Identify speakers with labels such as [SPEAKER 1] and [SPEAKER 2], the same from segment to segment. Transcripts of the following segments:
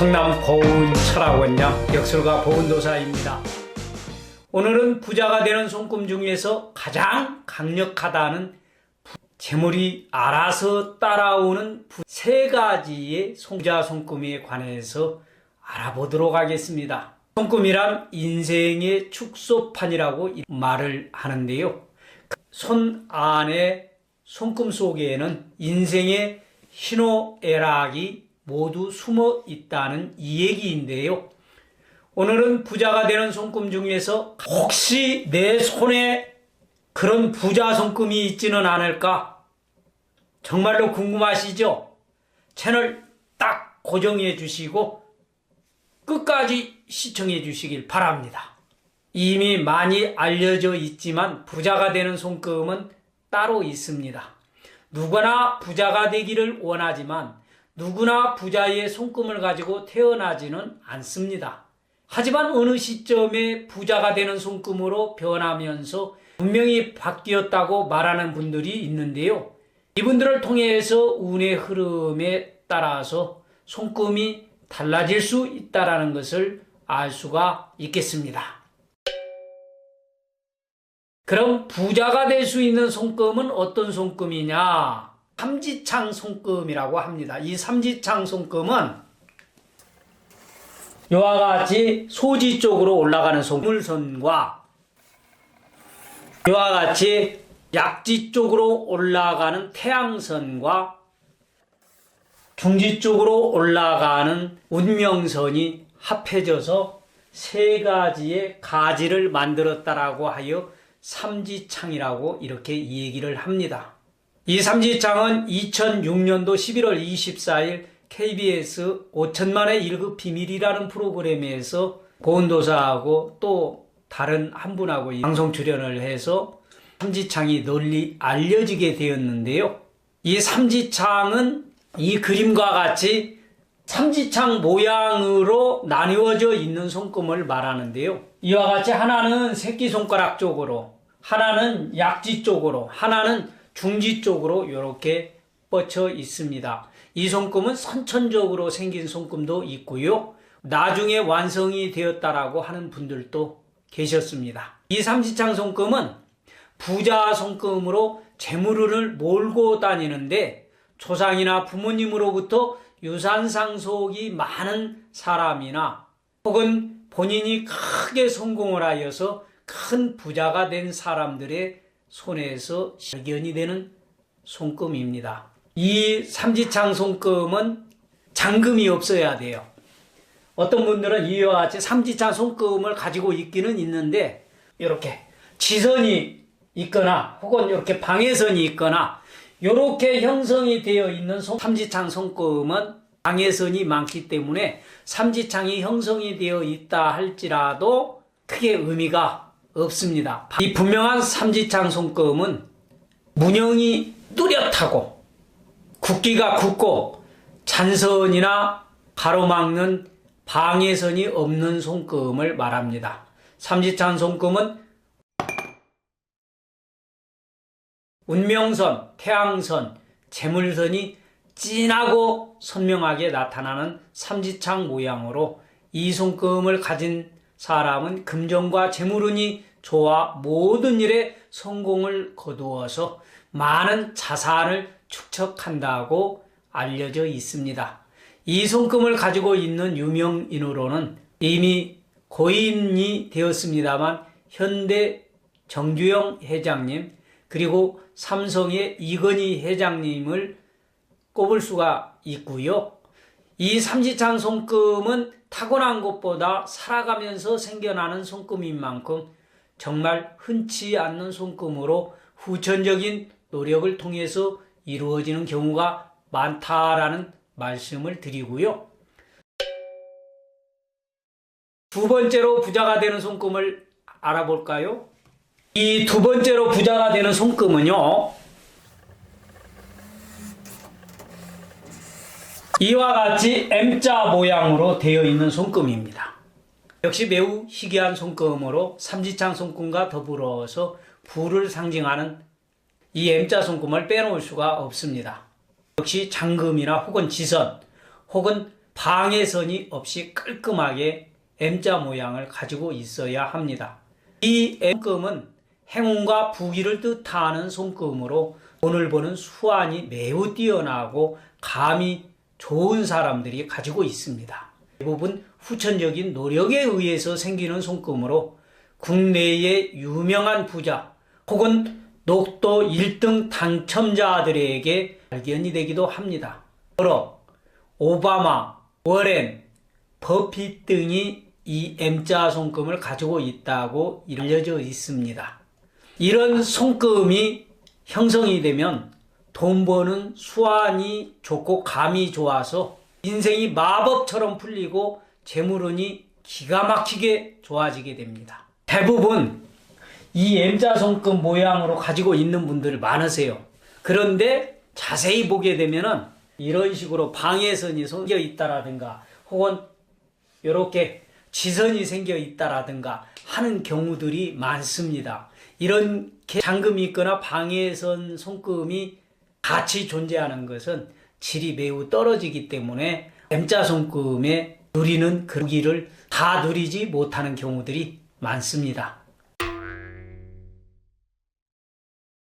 [SPEAKER 1] 성남 보은 철학원장 역술가 보은도사입니다. 오늘은 부자가 되는 손금 중에서 가장 강력하다는 부- 재물이 알아서 따라오는 부- 세 가지의 손자 손금에 관해서 알아보도록 하겠습니다. 손금이란 인생의 축소판이라고 이- 말을 하는데요. 그손 안에 손금 속에는 인생의 희노애락이 모두 숨어 있다는 이 얘기인데요. 오늘은 부자가 되는 손금 중에서 혹시 내 손에 그런 부자 손금이 있지는 않을까? 정말로 궁금하시죠? 채널 딱 고정해 주시고 끝까지 시청해 주시길 바랍니다. 이미 많이 알려져 있지만 부자가 되는 손금은 따로 있습니다. 누구나 부자가 되기를 원하지만 누구나 부자의 손금을 가지고 태어나지는 않습니다. 하지만 어느 시점에 부자가 되는 손금으로 변하면서 분명히 바뀌었다고 말하는 분들이 있는데요. 이분들을 통해서 운의 흐름에 따라서 손금이 달라질 수 있다라는 것을 알 수가 있겠습니다. 그럼 부자가 될 수 있는 손금은 어떤 손금이냐? 삼지창 손금이라고 합니다. 이 삼지창 손금은 이와 같이 소지 쪽으로 올라가는 손물선과 이와 같이 약지 쪽으로 올라가는 태양선과 중지 쪽으로 올라가는 운명선이 합해져서 세 가지의 가지를 만들었다라고 하여 삼지창이라고 이렇게 이 얘기를 합니다. 이 삼지창은 2006년도 11월 24일 KBS 5천만의 1급 비밀이라는 프로그램에서 보은도사하고 또 다른 한 분하고 이 방송 출연을 해서 삼지창이 널리 알려지게 되었는데요. 이 삼지창은 이 그림과 같이 삼지창 모양으로 나뉘어져 있는 손금을 말하는데요. 이와 같이 하나는 새끼손가락 쪽으로, 하나는 약지 쪽으로, 하나는 중지 쪽으로 이렇게 뻗쳐 있습니다. 이 손금은 선천적으로 생긴 손금도 있고요. 나중에 완성이 되었다라고 하는 분들도 계셨습니다. 이 삼지창 손금은 부자 손금으로 재물을 몰고 다니는데 조상이나 부모님으로부터 유산 상속이 많은 사람이나 혹은 본인이 크게 성공을 하여서 큰 부자가 된 사람들의 손에서 발견이 되는 손금입니다. 이 삼지창 손금은 잔금이 없어야 돼요. 어떤 분들은 이와 같이 삼지창 손금을 가지고 있기는 있는데 이렇게 지선이 있거나 혹은 이렇게 방해선이 있거나 이렇게 형성이 되어 있는 손- 삼지창 손금은 방해선이 많기 때문에 삼지창이 형성이 되어 있다 할지라도 크게 의미가 없습니다. 이 분명한 삼지창 손금은 문형이 뚜렷하고 굵기가 굵고 잔선이나 가로막는 방해선이 없는 손금을 말합니다. 삼지창 손금은 운명선, 태양선, 재물선이 진하고 선명하게 나타나는 삼지창 모양으로 이 손금을 가진 사람은 금전과 재물운이 좋아 모든 일에 성공을 거두어서 많은 자산을 축적한다고 알려져 있습니다. 이 손금을 가지고 있는 유명인으로는 이미 고인이 되었습니다만 현대 정주영 회장님 그리고 삼성의 이건희 회장님을 꼽을 수가 있고요. 이 삼지창 손금은 타고난 것보다 살아가면서 생겨나는 손금인 만큼 정말 흔치 않는 손금으로 후천적인 노력을 통해서 이루어지는 경우가 많다라는 말씀을 드리고요. 두 번째로 부자가 되는 손금을 알아볼까요? 이 두 번째로 부자가 되는 손금은요. 이와 같이 M자 모양으로 되어 있는 손금입니다. 역시 매우 희귀한 손금으로 삼지창 손금과 더불어서 부를 상징하는 이 M자 손금을 빼놓을 수가 없습니다. 역시 장금이나 혹은 지선 혹은 방해선이 없이 깔끔하게 M자 모양을 가지고 있어야 합니다. 이 M금은 행운과 부귀를 뜻하는 손금으로 돈을 버는 수완이 매우 뛰어나고 감이 좋은 사람들이 가지고 있습니다. 대부분 후천적인 노력에 의해서 생기는 손금으로 국내의 유명한 부자 혹은 녹도 1등 당첨자들에게 발견이 되기도 합니다. 여러 오바마, 워렌, 버핏 등이 이 M자 손금을 가지고 있다고 알려져 있습니다. 이런 손금이 형성이 되면 돈 버는 수완이 좋고 감이 좋아서 인생이 마법처럼 풀리고 재물운이 기가 막히게 좋아지게 됩니다. 대부분 이 M자 손금 모양으로 가지고 있는 분들 많으세요. 그런데 자세히 보게 되면은 이런 식으로 방해선이 생겨 있다라든가 혹은 이렇게 지선이 생겨 있다라든가 하는 경우들이 많습니다. 이런 장금이 있거나 방해선 손금이 같이 존재하는 것은 질이 매우 떨어지기 때문에 M자 손금에 누리는 그 기를 다 누리지 못하는 경우들이 많습니다.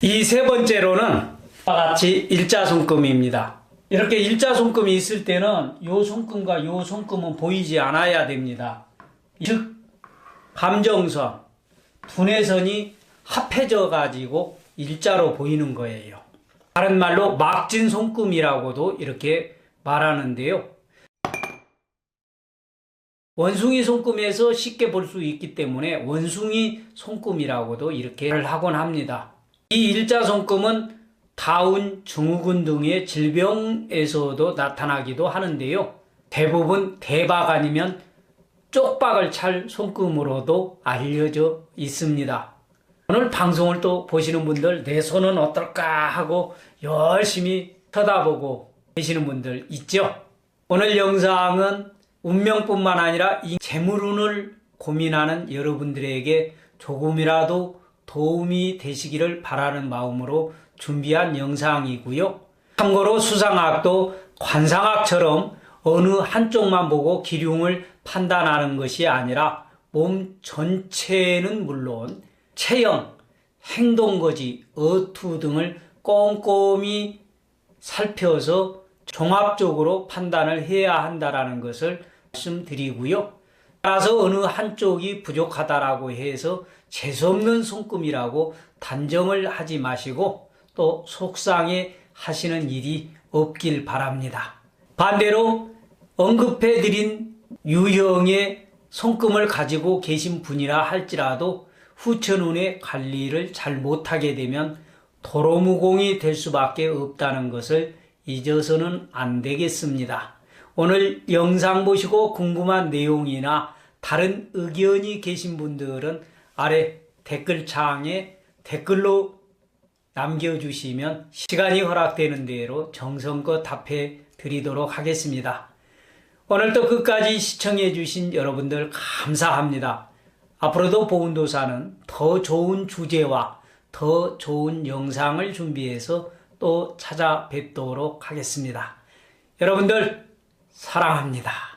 [SPEAKER 1] 이 세 번째로는 같이 일자 손금입니다. 이렇게 일자 손금이 있을 때는 요 손금과 요 손금은 보이지 않아야 됩니다. 즉 감정선, 분해선이 합해져 가지고 일자로 보이는 거예요. 다른 말로 막진 손금이라고도 이렇게 말하는데요. 원숭이 손금에서 쉽게 볼 수 있기 때문에 원숭이 손금이라고도 이렇게 를 하곤 합니다. 이 일자 손금은 다운, 증후군 등의 질병에서도 나타나기도 하는데요. 대부분 대박 아니면 쪽박을 찰 손금으로도 알려져 있습니다. 오늘 방송을 또 보시는 분들 내 손은 어떨까 하고 열심히 쳐다보고 계시는 분들 있죠? 오늘 영상은 운명뿐만 아니라 이 재물운을 고민하는 여러분들에게 조금이라도 도움이 되시기를 바라는 마음으로 준비한 영상이고요. 참고로 수상학도 관상학처럼 어느 한쪽만 보고 기륭을 판단하는 것이 아니라 몸 전체는 물론 체형, 행동거지, 어투 등을 꼼꼼히 살펴서 종합적으로 판단을 해야 한다라는 것을 말씀드리고요. 따라서 어느 한쪽이 부족하다라고 해서 재수없는 손금이라고 단정을 하지 마시고 또 속상해 하시는 일이 없길 바랍니다. 반대로 언급해 드린 유형의 손금을 가지고 계신 분이라 할지라도 후천운의 관리를 잘 못하게 되면 도로무공이 될 수밖에 없다는 것을 잊어서는 안 되겠습니다. 오늘 영상 보시고 궁금한 내용이나 다른 의견이 계신 분들은 아래 댓글창에 댓글로 남겨주시면 시간이 허락되는 대로 정성껏 답해 드리도록 하겠습니다. 오늘도 끝까지 시청해 주신 여러분들 감사합니다. 앞으로도 보은도사는 더 좋은 주제와 더 좋은 영상을 준비해서 또 찾아뵙도록 하겠습니다. 여러분들 사랑합니다.